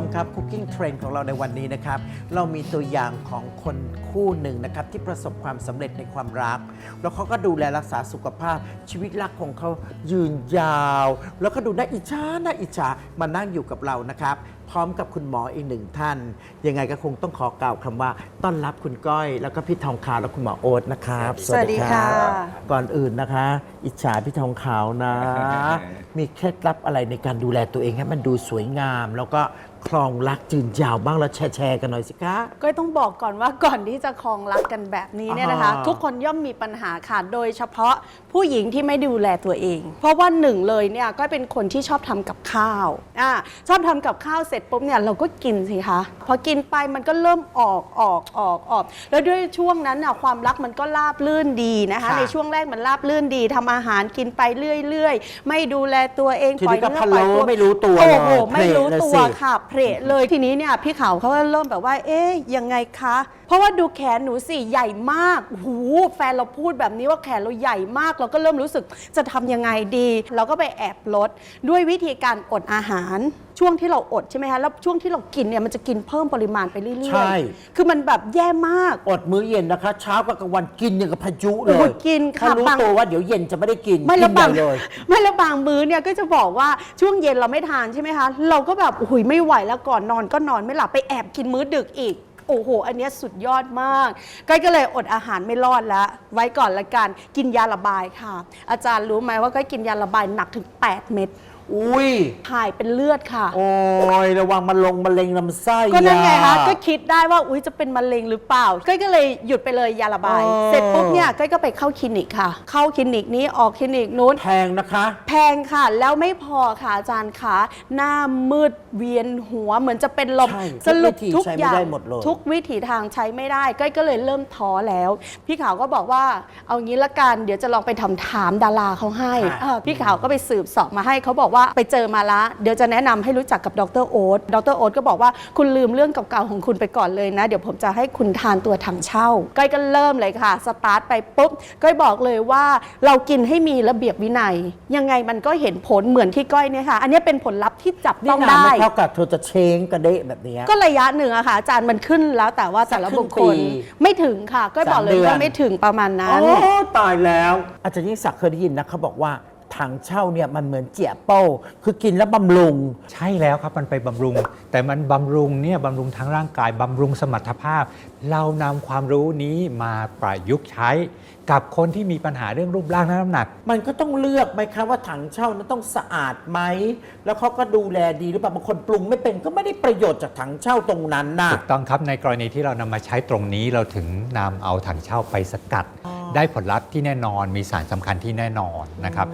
มครับ Cooking Trend ของเราในวันนี้นะครับ เรามีตัวอย่างของคนคู่หนึ่งนะครับ ที่ประสบความสำเร็จในความรัก แล้วเขาก็ดูแลรักษาสุขภาพ ชีวิตรักของเขายืนยาว แล้วก็ดูน่าอิจฉาน่าอิจฉามานั่งอยู่กับเรานะครับ พร้อมกับคุณหมออีกหนึ่งท่าน ยังไงก็คงต้องขอกล่าวคำว่า ต้อนรับคุณก้อย แล้วก็พี่ทองขาวและคุณหมอโอ๊ตนะครับ สวัสดีค่ะ ก่อนอื่นนะคะ อิจฉาพี่ทองขาวนะ มีเคล็ดลับอะไรในการดูแลตัวเองให้มันดูสวยงามแล้วก็ คลองรักจืนยาวบ้างแล้วแชร์แชร์กันหน่อยสิคะ ก็ต้องบอกก่อนว่าก่อนที่จะคลองรักกันแบบนี้เนี่ยนะคะ อ่า ทุกคนย่อมมีปัญหาค่ะโดยเฉพาะผู้หญิงที่ไม่ดูแลตัวเอง เพราะว่าหนึ่งเลยเนี่ยก็เป็นคนที่ชอบทำกับข้าวอ่าชอบทำกับข้าวเสร็จปุ๊บเนี่ยเราก็กินสิคะพอกินไปมันก็เริ่มออกออกออกออก แล้วด้วยช่วงนั้นน่ะความรักมันก็ราบลื่นดีนะคะค่ะ ในช่วงแรกมันราบลื่นดีทำอาหารกินไปเรื่อยๆ ไม่ดูแลตัวเองทีนี้ก็เนื้พะปล่อยโล้ตัวไม่รู้ตัวโอ้โหเลยไม่รู้เพลตัเลวยสิ ค่ะเพลเลยทีนี้เนี่ยพี่เขาเขาก็เริ่มแบบว่า เอ๊ยยังไงคะ เพราะว่าดูแขนหนูสิใหญ่มากโอ้โหูแฟนเราพูดแบบนี้ว่าแขนเราใหญ่มาก เราก็เริ่มรู้สึกจะทำยังไงดี เราก็ไปแอบลดด้วยวิธีการอดอาหาร ช่วงที่เราอดใช่ไหมคะแล้วช่วงที่เรากินเนี่ยมันจะกินเพิ่มปริมาณไปเรื่อยๆใช่ คือมันแบบแย่มาก อดมื้อเย็นนะคะ เช้ากับกลางวันกินอย่างกับพายุเลโอ้ยยกินค่ะถ้ารู้บาง ตัวว่าเดี๋ยวเย็นจะไม่ได้กินไม่กิและนบางใหญ่เลย ไม่และบางมื้อเนี่ยก็จะบอกว่าช่วงเย็นเราไม่ทานใช่ไหมคะ เราก็แบบโอ้โหไม่ไหวแล้วก่อนนอนก็นอนไม่หลับไปแอบกินมื้อดึกอีก โอ้โห อันเนี้ยสุดยอดมากก้อยก็เลยอดอาหารไม่รอดแล้ว ไว้ก่อนละกัน กินยาระบายค่ะ อาจารย์รู้ไหมว่าก้อยกินยาระบายหนักถึง 8 เม็ด อุ้ย ถ่ายเป็นเลือดค่ะ โอ้ยระวังมันลงมะเร็งลำไส้ก็นั่นไงคะอ่ ก็คิดได้ว่าอุ้ยจะเป็นมะเร็งหรือเปล่าก้อยก็เลยหยุดไปเลยยาระบาย อ๋อ เสร็จปุ๊บเนี่ยก้อยก็ไปเข้าคลินิกค่ะ เข้าคลินิกนี้ออกคลินิกนู้น แพงนะคะ แพงค่ะ แล้วไม่พอค่ะอาจารย์คะหน้ามืดเวียนหัวเหมือนจะเป็นลมใช่สรุปทุทุกกวิธีอย่างใช้ไม่ได้หมดเลย ทุกวิถีทางใช้ไม่ได้ก้อยก็เลยเริ่มท้อแล้ว พี่ขาวก็บอกว่าเอางี้ละกันเดี๋ยวจะลองไปทำถามดาราเขาให้เออพี่ขาวก็ไปสืบเสอบมาให้เขาบอกว่าไปเจอมาละ เดี๋ยวจะแนะนำให้รู้จักกับดรโอ๊ตดรโอ๊ตก็บอกว่าคุณลืมเรื่องเก่าๆของคุณไปก่อนเลยนะ เดี๋ยวผมจะให้คุณทานตัวถังเช่าก้อยก็เริ่มเลยค่ะ สตาร์ทไปปุ๊บก้อยบอกเลยว่าเรากินให้มีระเบียบวินัย ยังไงมันก็เห็นผลเหมือนที่ก้อยเนี่ยค่ะ อันนี้เป็นผลลัพธ์ที่จับนี่ต้องนานได้ไม่เท่ากับเธอจะเชงกระเดะแบบเนี้ยก็ระยะหนึ่งอะค่ะอาจารย์มันขึ้นแล้วแต่ว่าแต่ละสักครึ่บุงคคลปีไม่ถึงค่ะ ก็บอกเลยสามเดือนว่าไม่ถึงประมาณนั้นโอ้ตายแล้ว อาจารย์ยิ่งศักดิ์เคยได้ยินนะเขาบอกว่า ถังเช่าเนี่ยมันเหมือนเจียโป้คือกินแล้วบำรุง ใช่แล้วครับมันไปบำรุง แต่มันบำรุงเนี่ยบำรุงทั้งร่างกายบำรุงสมรรถภาพ เรานำความรู้นี้มาประยุกต์ใช้ กับคนที่มีปัญหาเรื่องรูปร่างและน้ำหนัก มันก็ต้องเลือกไหมคะว่าถังเช่านั้นต้องสะอาดไหม แล้วเขาก็ดูแลดีหรือเปล่าบางคนปรุงไม่เป็นก็ไม่ได้ประโยชน์จากถังเช่าตรงนั้นน่ะถูกต้องครับในกรณีที่เรานำมาใช้ตรงนี้เราถึงนำเอาถังเช่าไปสกัด ได้ผลลัพธ์ที่แน่นอนมีสารสำคัญที่แน่นอนนะครับ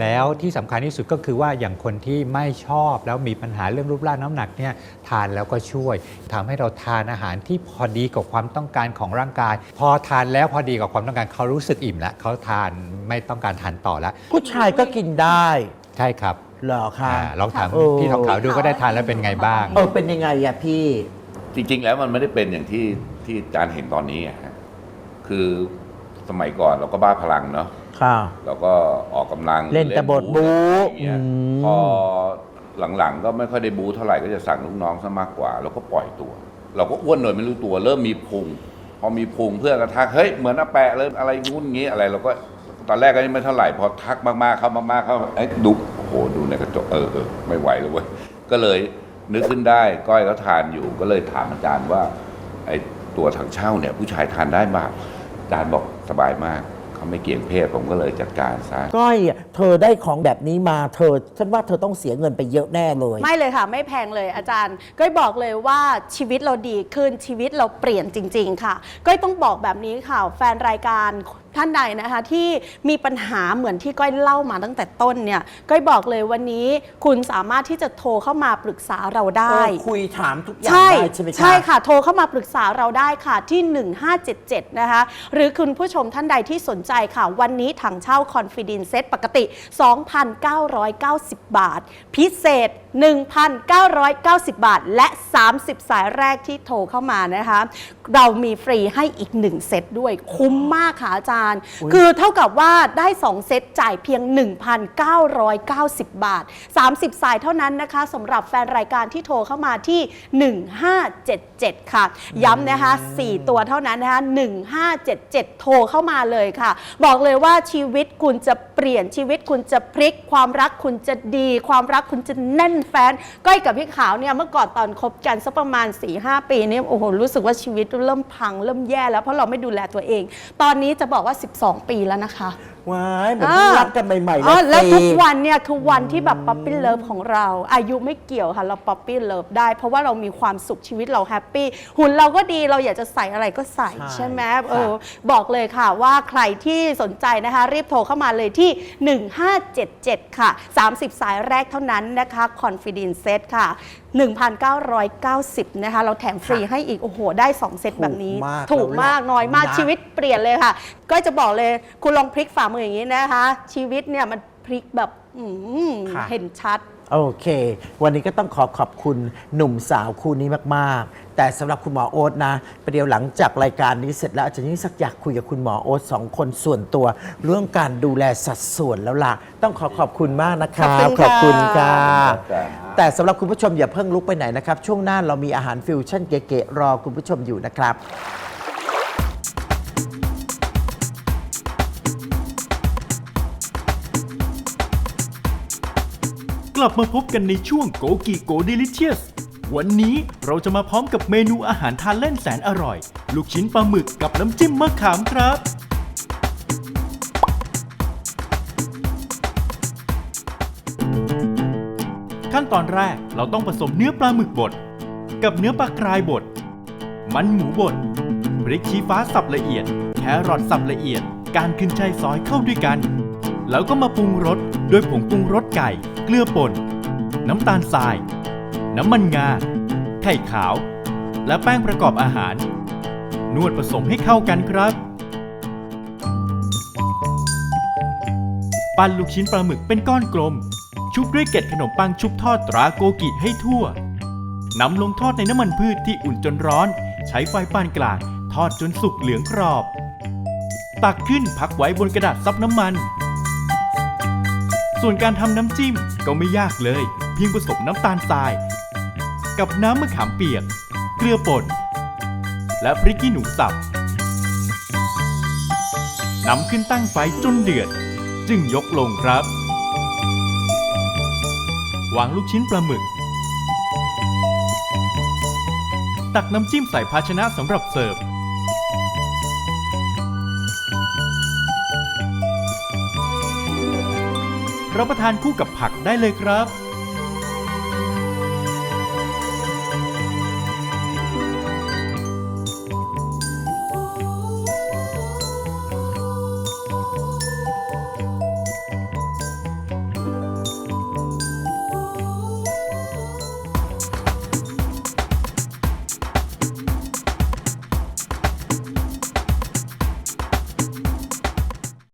แล้วที่สำคัญที่สุดก็คือว่าอย่างคนที่ไม่ชอบแล้วมีปัญหาเรื่องรูปร่างน้ำหนักเนี่ยทานแล้วก็ช่วยทำให้เราทานอาหารที่พอดีกับความต้องการของร่างกาย พอทานแล้วพอดีกับความต้องการเขารู้สึกอิ่มแล้วเขาทานไม่ต้องการทานต่อแล้วผู้ชายก็กินได้ใช่ครับเหรอคะอ่าลองถามเออพี่ทองขาวดูก็ได้ทานแล้วเป็นไงบ้างเออเป็นยังไงอะพี่จริง ๆ แล้วมันไม่ได้เป็นอย่างที่ที่อาจารย์เห็นตอนนี้อะฮะคือ สมัยก่อนเราก็บ้าพลังเนาะค่ะ เราก็ออกกำลังเล่นแต่บทบู๊อะไรอย่างเงี้ยอืม พอหลังๆก็ไม่ค่อยได้บู๊เท่าไหร่ก็จะสั่งลูกน้องซะมากกว่าเราก็ปล่อยตัว เราก็อ้วนโดยไม่รู้ตัว เริ่มมีพุงพอมีพุงเพื่อนก็ทักเฮ้ยเหมือนอาแปะเลยอะไรงุ้นงี้อะไรเราก็ตอนแรกก็ยังไม่เท่าไหร่พอทักมากๆเข้ามากๆเข้าเอ้ยดูโอ้โหดูในกระจกเออเออไม่ไหวแล้วเว้ยก็เลยนึกขึ้นได้ก้อยก็ทานอยู่ก็เลยถามอาจารย์ว่าไอ้ตัวถังเช่าเนี่ยผู้ชายทานได้บ้างอา จารย์บอกสบายมากเขาไม่เกี่ยงเพศผมก็เลยจัดการซะก้อยอะเธอได้ของแบบนี้มาเธอฉันว่าเธอต้องเสียเงินไปเยอะแน่เลย ไม่เลยค่ะ ไม่แพงเลยอาจารย์ก้อยบอกเลยว่าชีวิตเราดีขึ้นชีวิตเราเปลี่ยนจริง ๆ ค่ะก้อยต้องบอกแบบนี้ค่ะ แฟนรายการ ท่านใดนะคะที่มีปัญหาเหมือนที่ก้อยเล่ามาตั้งแต่ต้นเนี่ยก้อยบอกเลยวันนี้คุณสามารถที่จะโทรเข้ามาปรึกษาเราได้เออคุยถามทุกอย่างใช่ได้ใช่ไหมคะใช่ค่ะ โทรเข้ามาปรึกษาเราได้ค่ะที่ 1577 นะคะ หรือคุณผู้ชมท่านใดที่สนใจค่ะ วันนี้ถังเช่า Confidence Set ปกติ 2,990 บาท พิเศษ 1,990 บาท และ 30 สายแรกที่โทรเข้ามานะคะ เรามีฟรีให้อีก 1 เซตด้วย คุ้มมากค่ะอาจารย์อุ๊ยคือเท่ากับว่าได้ 2 เซตจ่ายเพียง 1,990 บาท 30 สายเท่านั้นนะคะสำหรับแฟนรายการที่โทรเข้ามาที่ 1577 ค่ะ ย้ำนะคะ 4 ตัวเท่านั้นนะคะ 1577 โทรเข้ามาเลยค่ะ บอกเลยว่าชีวิตคุณจะเปลี่ยนชีวิตคุณจะพลิกความรักคุณจะดี ความรักคุณจะแน่นแฟนก้อยกับพี่ขาวเนี่ยเมื่อก่อนตอนคบกันสักประมาณ4-5ปีนี่โอ้โหรู้สึกว่าชีวิตเริ่มพังเริ่มแย่แล้วเพราะเราไม่ดูแลตัวเอง ตอนนี้จะบอกว่า 12 ปีแล้วนะคะว้ายเหมือนเพิ่งรักกันใหม่ๆอ๋อนะแล้วทุกสิวันเนี่ยคือวันที่แบบป๊อปปี้เลิฟของเรา อายุไม่เกี่ยวค่ะ เราป๊อปปี้เลิฟได้ เพราะว่าเรามีความสุขชีวิตเราแฮปปี้หุ่นเราก็ดีเราอยากจะใส่อะไรก็ใส่ใช่ใช่ไหมค่ะเออบอกเลยค่ะว่าใครที่สนใจนะคะ รีบโทรเข้ามาเลยที่ 1577 ค่ะ 30 สายแรกเท่านั้นนะคะ Confidence Set ค่ะ 1,990 นะคะ เราแถมฟรีให้อีก โอ้โห ได้ 2 เซตแบบนี้ ถูกมากถูกมากแล้วล่ะน้อยมากนะชีวิตเปลี่ยนเลยค่ะ ก็จะบอกเลยคุณลองพลิกฝ่ามืออย่างนี้นะคะ ชีวิตเนี่ยมันพลิกแบบอืมค่ะเห็นชัด โอเค วันนี้ก็ต้องขอขอบคุณหนุ่มสาวคู่นี้มากๆ แต่สำหรับคุณหมอโอ๊ตนะประเดี๋ยวหลังจากรายการนี้เสร็จแล้วอาจารย์ยิ่งศักดิ์อยากคุยกับคุณหมอโอ๊ตสองคนส่วนตัวเรื่องการดูแลสัดส่วนแล้วล่ะ ต้องขอขอบคุณมากนะครับขอบคุณค่ะขอบคุณค่ะครับแต่สำหรับคุณผู้ชมอย่าเพิ่งลุกไปไหนนะครับ ช่วงหน้าเรามีอาหารฟิวชั่นเก๋ๆรอคุณผู้ชมอยู่นะครับ ลับมาพบกันในช่วงโกกีโก Delicious วันนี้เราจะมาพร้อมกับเมนูอาหารทานเล่นแสนอร่อย ลูกชิ้นปลาหมึกกับน้ำจิ้มมะขามครับ ขั้นตอนแรกเราต้องผสมเนื้อปลาหมึกบด กับเนื้อปลากรายบด มันหมูบดพริกชี้ฟ้าสับละเอียด แครอทสับละเอียด การขึ้นช่ายซอยเข้าด้วยกัน แล้วก็มาปรุงรสด้วยผงปรุงรสไก่ เกลือป่น น้ำตาลทราย น้ำมันงา ไข่ขาว และแป้งประกอบอาหาร นวดผสมให้เข้ากันครับ ปั้นลูกชิ้นปลาหมึกเป็นก้อนกลม ชุบด้วยเกล็ดขนมปังชุบทอดตราโกกิให้ทั่วนำลงทอดในน้ำมันพืชที่อุ่นจนร้อน ใช้ไฟปานกลางทอดจนสุกเหลืองกรอบ ตักขึ้นพักไว้บนกระดาษซับน้ำมัน ส่วนการทำน้ำจิ้ม ก็ไม่ยากเลย เพียงผสมน้ำตาลทราย กับน้ำมะขามเปียก เกลือป่น และพริกขี้หนูสับนำขึ้นตั้งไฟจนเดือด จึงยกลงครับ วางลูกชิ้นปลาหมึก ตักน้ำจิ้มใส่ภาชนะสำหรับเสิร์ฟ รับประทานคู่กับผักได้เลยครับ